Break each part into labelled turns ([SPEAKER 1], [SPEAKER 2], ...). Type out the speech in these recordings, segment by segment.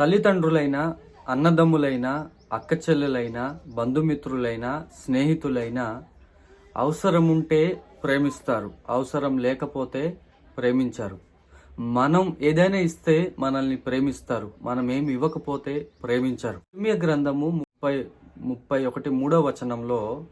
[SPEAKER 1] తల్లిదండ్రులైన అన్నదమ్ములైన అక్క చెల్లెలైన బంధుమిత్రులైన స్నేహితులైన అవసరముంటే ప్రేమిస్తారు. అవసరం లేకపోతే ప్రేమించారు. మనం ఏదైనా ఇస్తే మనల్ని ప్రేమిస్తారు. మనం ఏమి ఇవ్వకపోతే ప్రేమించారు. ఇర్మియా గ్రంథము ముప్పై ముప్పై ఒకటి మూడో వచనంలో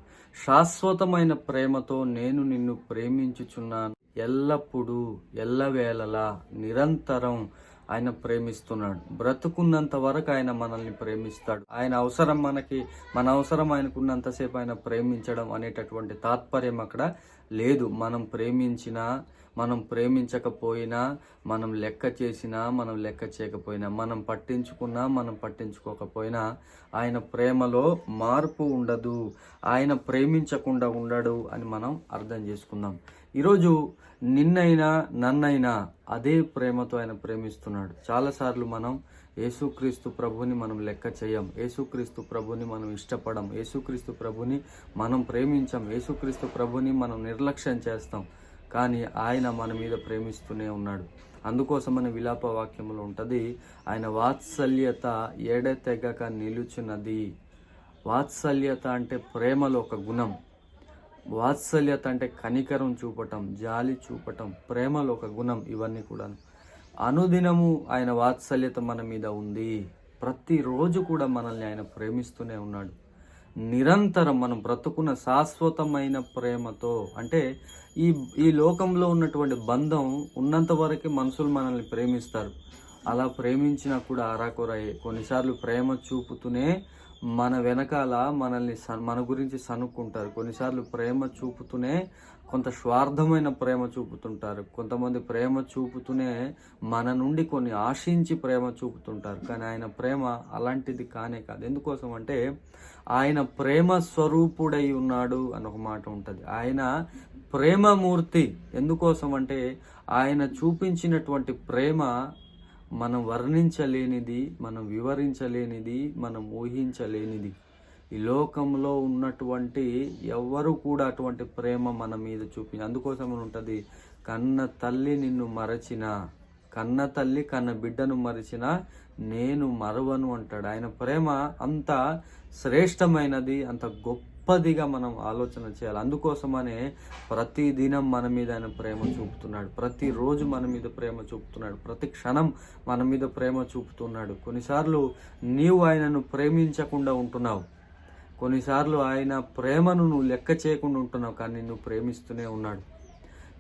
[SPEAKER 1] శాశ్వతమైన ప్రేమతో నేను నిన్ను ప్రేమించుచున్నాను. ఎల్లప్పుడూ ఎల్లవేళలా నిరంతరం ఆయన ప్రేమిస్తున్నాడు. బ్రతుకున్నంత వరకు ఆయన మనల్ని ప్రేమిస్తాడు. ఆయన అవసరం మనకి మన అవసరం ఆయనకున్నంతసేపు ఆయన ప్రేమించడం అనేటటువంటి తాత్పర్యం అక్కడ లేదు. మనం ప్రేమించినా మనం ప్రేమించకపోయినా మనం లెక్క చేసినా మనం లెక్క చేయకపోయినా మనం పట్టించుకున్నా మనం పట్టించుకోకపోయినా ఆయన ప్రేమలో మార్పు ఉండదు. ఆయన ప్రేమించకుండా ఉండడు అని మనం అర్థం చేసుకుందాం. ఈరోజు నిన్నైనా నన్నైనా అదే ప్రేమతో ఆయన ప్రేమిస్తున్నాడు. చాలాసార్లు మనం యేసుక్రీస్తు ప్రభుని మనం లెక్క చేయం. యేసుక్రీస్తు ప్రభుని మనం ఇష్టపడం. యేసుక్రీస్తు ప్రభుని మనం ప్రేమించం. యేసుక్రీస్తు ప్రభుని మనం నిర్లక్ష్యం చేస్తాం. కానీ ఆయన మన మీద ప్రేమిస్తూనే ఉన్నాడు. అందుకోసమని విలాప వాక్యంలో ఉంటుంది ఆయన వాత్సల్యత ఏడతెగక నిలుచున్నది. వాత్సల్యత అంటే ప్రేమలో ఒక గుణం. వాత్సల్యత అంటే కనికరం చూపటం జాలి చూపటం ప్రేమలో ఒక గుణం ఇవన్నీ కూడా అనుదినము ఆయన వాత్సల్యత మన మీద ఉంది. ప్రతిరోజు కూడా మనల్ని ఆయన ప్రేమిస్తూనే ఉన్నాడు. నిరంతరం మనం బ్రతుకున్న శాశ్వతమైన ప్రేమతో అంటే ఈ ఈ లోకంలో ఉన్నటువంటి బంధం ఉన్నంత వరకే మనుషులు మనల్ని ప్రేమిస్తారు. అలా ప్రేమించినా కూడా ఆరాకొరాయే కొన్నిసార్లు ప్రేమ చూపుతూనే మన వెనకాల మనల్ని స- మన గురించి సనుక్కుంటారు కొన్నిసార్లు ప్రేమ చూపుతూనే కొంత స్వార్థమైన ప్రేమ చూపుతుంటారు. కొంతమంది ప్రేమ చూపుతూనే మన నుండి కొన్ని ఆశించి ప్రేమ చూపుతుంటారు. కానీ ఆయన ప్రేమ అలాంటిది కానే కాదు. ఎందుకోసం అంటే ఆయన ప్రేమ స్వరూపుడై ఉన్నాడు అని ఒక మాట ఉంటుంది. ఆయన ప్రేమమూర్తి. ఎందుకోసం అంటే ఆయన చూపించినటువంటి ప్రేమ మనం వర్ణించలేనిది మనం వివరించలేనిది మనం ఊహించలేనిది. ఈ లోకంలో ఉన్నటువంటి ఎవ్వరు కూడా అటువంటి ప్రేమ మన మీద చూపి అందుకోసం ఉంటుంది కన్న తల్లి నిన్ను మరచిన కన్న తల్లి కన్న బిడ్డను మరచిన నేను మరవను అంటాడు. ఆయన ప్రేమ అంత శ్రేష్టమైనది అంత గొప్ప గొప్పదిగా మనం ఆలోచన చేయాలి. అందుకోసమనే ప్రతి దినం మన మీద ఆయన ప్రేమ చూపుతున్నాడు. ప్రతిరోజు మన మీద ప్రేమ చూపుతున్నాడు. ప్రతి క్షణం మన మీద ప్రేమ చూపుతున్నాడు. కొన్నిసార్లు నీవు ఆయనను ప్రేమించకుండా ఉంటున్నావు. కొన్నిసార్లు ఆయన ప్రేమను నువ్వు లెక్క చేయకుండా ఉంటున్నావు కానీ నువ్వు ప్రేమిస్తూనే ఉన్నాడు.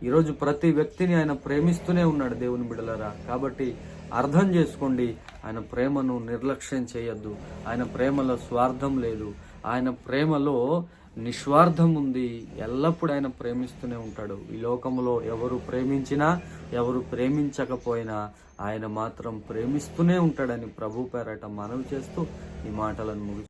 [SPEAKER 1] ఈరోజు ప్రతి వ్యక్తిని ఆయన ప్రేమిస్తూనే ఉన్నాడు దేవుని బిడలరా. కాబట్టి అర్థం చేసుకోండి ఆయన ప్రేమను నిర్లక్ష్యం చేయొద్దు. ఆయన ప్రేమలో స్వార్థం లేదు. ఆయన ప్రేమలో నిస్వార్థం ఉంది. ఎల్లప్పుడూ ఆయన ప్రేమిస్తూనే ఉంటాడు. ఈ లోకంలో ఎవరు ప్రేమించినా ఎవరు ప్రేమించకపోయినా ఆయన మాత్రం ప్రేమిస్తూనే ఉంటాడని ప్రభు పేరట మనవి చేస్తూ ఈ మాటలను ముగి